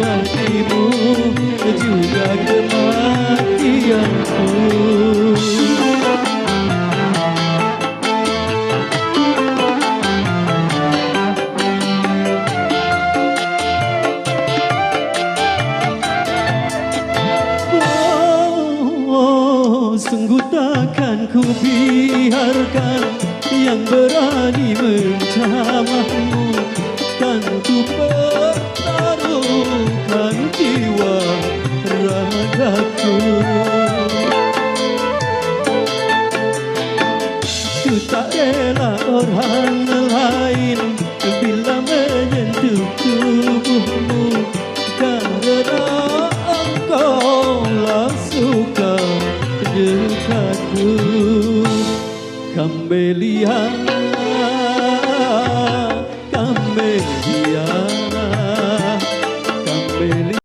hatimu juga kematianku. Oh, sungguh takkan ku biarkan yang berani mencamahmu ragaku ku tak rela orang lain bila menyentuh tubuhmu karena engkaulah suka dekatku Camelia